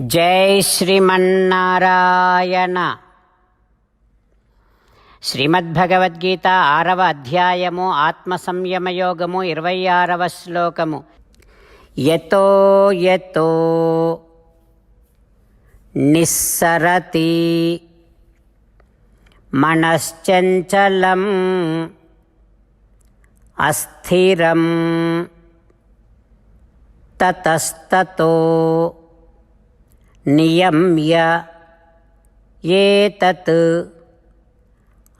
జై శ్రీమన్నారాయణ. శ్రీమద్భగవద్గీత ఆరవ అధ్యాయము ఆత్మ సంయమయోగము ఇరవై ఆరవ శ్లోకము. యతో యతో నిస్సరతి మనశ్చంచలం అస్థిరం తతస్తతో నియమ్య ఏతత్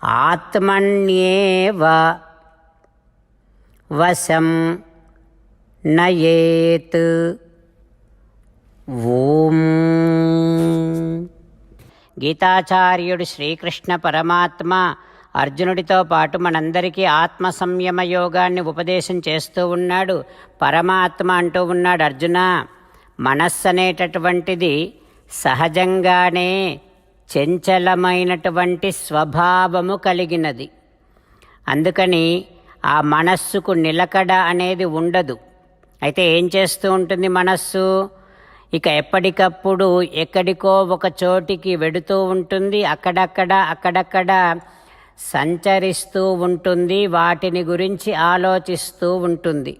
ఆత్మన్యేవ వశం నయేత్. ఓం. గీతాచార్యుడు శ్రీకృష్ణ పరమాత్మ అర్జునుడితో పాటు మనందరికీ ఆత్మ సంయమ యోగాన్ని ఉపదేశం చేస్తూ ఉన్నాడు. పరమాత్మ అంటూ ఉన్నాడు అర్జున. మనస్సు అనేటటువంటిది సహజంగానే చంచలమైనటువంటి స్వభావము కలిగినది. అందుకని ఆ మనస్సుకు నిలకడ అనేది ఉండదు. అయితే ఏం చేస్తూ ఉంటుంది మనస్సు? ఇక ఎప్పటికప్పుడు ఎక్కడికో ఒక చోటికి వెడుతూ ఉంటుంది. అక్కడక్కడ అక్కడక్కడ సంచరిస్తూ ఉంటుంది. వాటిని గురించి ఆలోచిస్తూ ఉంటుంది.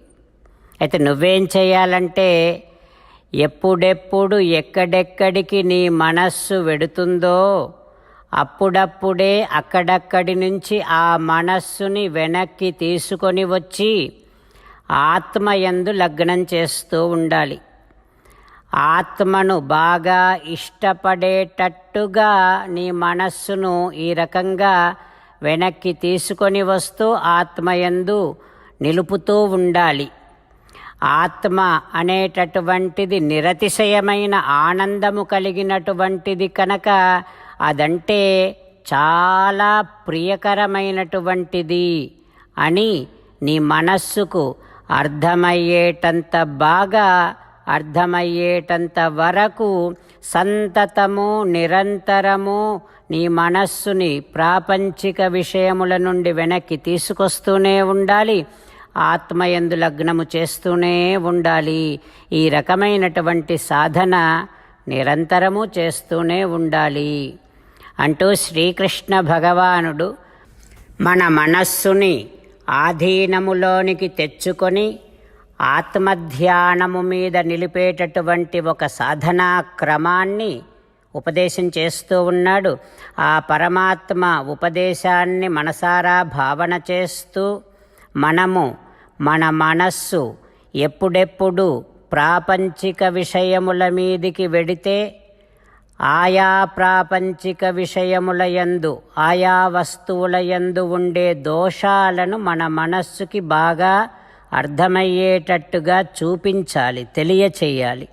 అయితే నువ్వేం చేయాలంటే ఎప్పుడెప్పుడు ఎక్కడెక్కడికి నీ మనస్సు వెడుతుందో అప్పుడప్పుడే అక్కడక్కడి నుంచి ఆ మనస్సుని వెనక్కి తీసుకొని వచ్చి ఆత్మయందు లగ్నం చేస్తూ ఉండాలి. ఆత్మను బాగా ఇష్టపడేటట్టుగా నీ మనస్సును ఈ రకంగా వెనక్కి తీసుకొని వస్తూ ఆత్మయందు నిలుపుతూ ఉండాలి. ఆత్మ అనేటటువంటిది నిరతిశయమైన ఆనందము కలిగినటువంటిది కనుక అదంటే చాలా ప్రియకరమైనటువంటిది అని నీ మనస్సుకు అర్థమయ్యేటంత బాగా అర్థమయ్యేటంత వరకు సంతతము నిరంతరము నీ మనస్సుని ప్రాపంచిక విషయముల నుండి వెనక్కి తీసుకొస్తూనే ఉండాలి. ఆత్మయందు లగ్నము చేస్తూనే ఉండాలి. ఈ రకమైనటువంటి సాధన నిరంతరము చేస్తూనే ఉండాలి. అంటూ శ్రీకృష్ణ భగవానుడు మన మనస్సుని ఆధీనములోనికి తెచ్చుకొని ఆత్మధ్యానము మీద నిలిపేటటువంటి ఒక సాధనా క్రమాన్ని ఉపదేశం చేస్తూ ఉన్నాడు. ఆ పరమాత్మ ఉపదేశాన్ని మనసారా భావన చేస్తూ మనము మన మనస్సు ఎప్పుడెప్పుడు ప్రాపంచిక విషయముల మీదికి వెడితే ఆయా ప్రాపంచిక విషయముల యందు ఆయా వస్తువుల యందు ఉండే దోషాలను మన మనస్సుకి బాగా అర్థమయ్యేటట్టుగా చూపించాలి తెలియచేయాలి.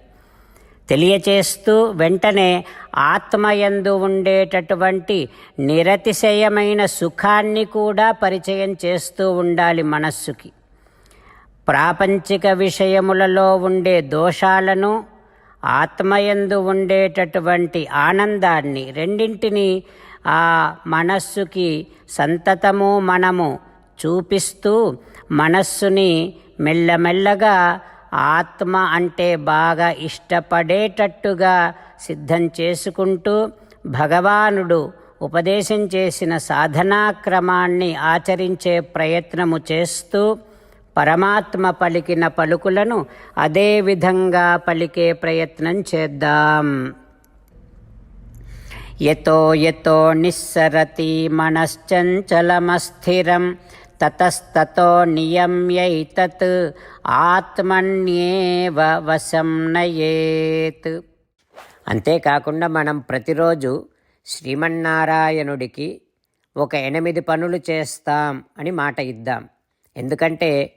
తెలియచేస్తూ వెంటనే ఆత్మయందు ఉండేటటువంటి నిరతిశయమైన సుఖాన్ని కూడా పరిచయం చేస్తూ ఉండాలి మనస్సుకి. ప్రాపంచిక విషయములలో ఉండే దోషాలను ఆత్మయందు ఉండేటటువంటి ఆనందాన్ని రెండింటిని ఆ మనస్సుకి సంతతము మనము చూపిస్తూ మనస్సుని మెల్లమెల్లగా ఆత్మ అంటే బాగా ఇష్టపడేటట్టుగా సిద్ధం చేసుకుంటూ భగవానుడు ఉపదేశం చేసిన సాధనాక్రమాన్ని ఆచరించే ప్రయత్నము చేస్తూ పరమాత్మ పలికిన పలుకులను అదే విధంగా పలికే ప్రయత్నం చేద్దాం. యతో యతో నిస్సరతి మనశ్చంచలమస్థిరం తతస్తతో నియమ్యైతత్ ఆత్మన్యేవ వశం నయేత్. అంతేకాకుండా మనం ప్రతిరోజు శ్రీమన్నారాయణుడికి ఒక ఎనిమిది పనులు చేస్తాం అని మాట ఇద్దాం. ఎందుకంటే